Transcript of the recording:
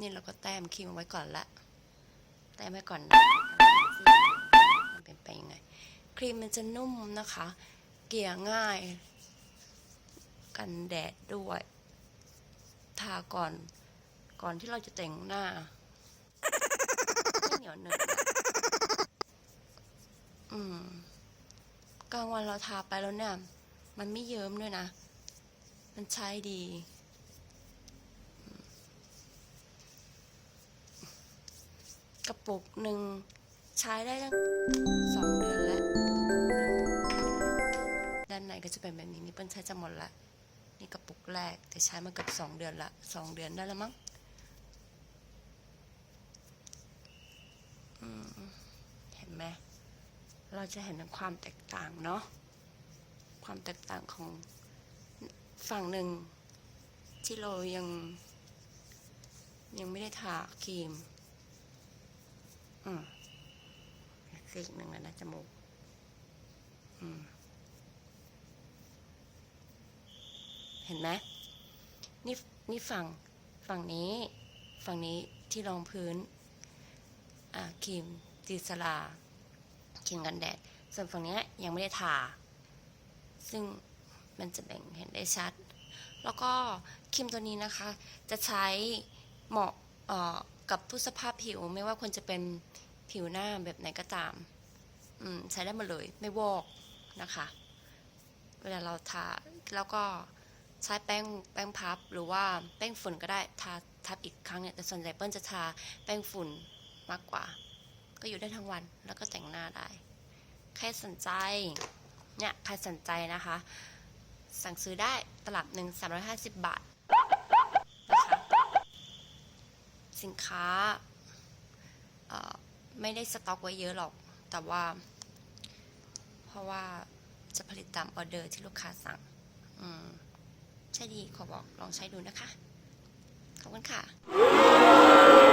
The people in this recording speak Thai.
นี่เราก็แต้มครีมไว้ก่อนละ แต้มไว้ก่อนนะมันเป็นไปยังไง ครีมมันจะนุ่มนะคะ เกลี่ยง่าย กันแดดด้วย ทาก่อน ก่อนที่เราจะแต่งหน้าเหนียวหนึบอะอืมกลางวันเราทาไปแล้วเนี่ย มันไม่เยิ้มด้วยนะ มันใช้ดี กระปุกหนึ่งใช้ได้ตั้งสองเดือนแล้วด้านในก็จะเป็นแบบนี้นี่เปิ้ลใช้จะหมดละนี่กระปุกแรกแต่ใช้มาเกือบสองเดือนละสองเดือนได้แล้วมั้งเห็นไหมเราจะเห็นถึงความแตกต่างเนาะความแตกต่างของฝั่งหนึ่งที่เรายังยังไม่ได้ทาครีม อืมซีกหนึ่งแล้วนะจมูก อืม เห็นไหมนี่นี่ฝั่งฝั่งนี้ ฝั่งนี้ที่รองพื้น อ่าครีมจีสลาครีมกันแดด ส่วนฝั่งนี้ยังไม่ได้ทา ซึ่งมันจะแบ่งเห็นได้ชัด แล้วก็ครีมตัวนี้นะคะ จะใช้เหมาะ กับทุกสภาพผิวไม่ว่าคนจะเป็นผิวหน้าแบบไหนก็ตามอืมใช้ได้หมดเลยไม่วอกนะคะ เวลาเราทาแล้วก็ใช้แป้งแป้งพับหรือว่าแป้งฝุ่นก็ได้ทาทับอีกครั้งเนี่ยแต่ส่วนใหญ่เปิ้ลจะทาแป้งฝุ่นมากกว่า ก็อยู่ได้ทั้งวันแล้วก็แต่งหน้าได้ใครสนใจเนี่ยใครสนใจนะคะ สั่งซื้อได้ตลับหนึ่ง350 บาทนะคะ สินค้าไม่ได้สต็อกไว้เยอะหรอก แต่ว่า เพราะว่าจะผลิตตามออเดอร์ที่ลูกค้าสั่ง อืม ใช่ดี ขอบอกลองใช้ดูนะคะ ขอบคุณค่ะ